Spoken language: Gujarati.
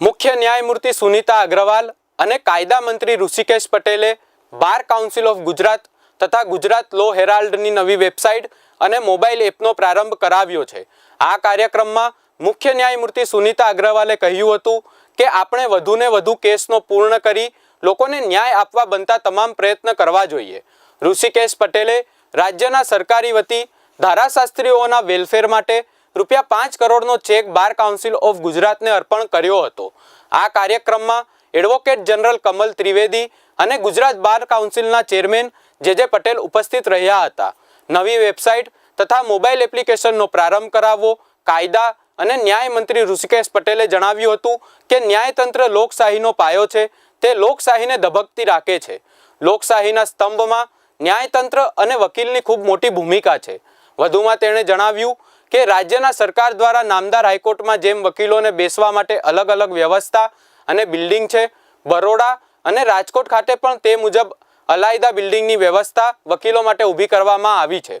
મુખ્ય ન્યાયમૂર્તિ સુનીતા અગ્રવાલ અને કાયદા મંત્રી ઋષિકેશ પટેલે બાર કાઉન્સિલ ઓફ ગુજરાત તથા ગુજરાત લો હેરાલ્ડની નવી વેબસાઇટ અને મોબાઈલ એપનો પ્રારંભ કરાવ્યો છે. આ કાર્યક્રમમાં મુખ્ય ન્યાયમૂર્તિ સુનીતા અગ્રવાલે કહ્યું હતું કે આપણે વધુને વધુ કેસનો પૂર્ણ કરી લોકોને ન્યાય આપવા બનતા તમામ પ્રયત્ન કરવા જોઈએ. ઋષિકેશ પટેલે રાજ્યના સરકારી વતી ધારાશાસ્ત્રીઓના વેલફેર માટે રૂપિયા પાંચ કરોડનો ચેક બાર કાઉન્સિલ ઓફ ગુજરાતને અર્પણ કર્યો હતો. આ કાર્યક્રમમાં એડવોકેટ જનરલ કમલ ત્રિવેદી અને ગુજરાત બાર કાઉન્સિલના ચેરમેન જે જે પટેલ ઉપસ્થિત રહ્યા હતા. નવી વેબસાઇટ તથા મોબાઈલ એપ્લિકેશનનો પ્રારંભ કરાવવો, કાયદા અને ન્યાય મંત્રી ઋષિકેશ પટેલે જણાવ્યું હતું કે ન્યાયતંત્ર લોકશાહીનો પાયો છે, તે લોકશાહીને ધબકતી રાખે છે. લોકશાહીના સ્તંભમાં ન્યાયતંત્ર અને વકીલની ખૂબ મોટી ભૂમિકા છે. વધુમાં તેણે જણાવ્યું કે રાજ્યના સરકાર દ્વારા નામદાર હાઈકોર્ટમાં જેમ વકીલોને બેસવા માટે અલગ અલગ વ્યવસ્થા અને બિલ્ડિંગ છે, બરોડા અને રાજકોટ ખાતે પણ તે મુજબ અલાયદા બિલ્ડિંગની વ્યવસ્થા વકીલો માટે ઊભી કરવામાં આવી છે.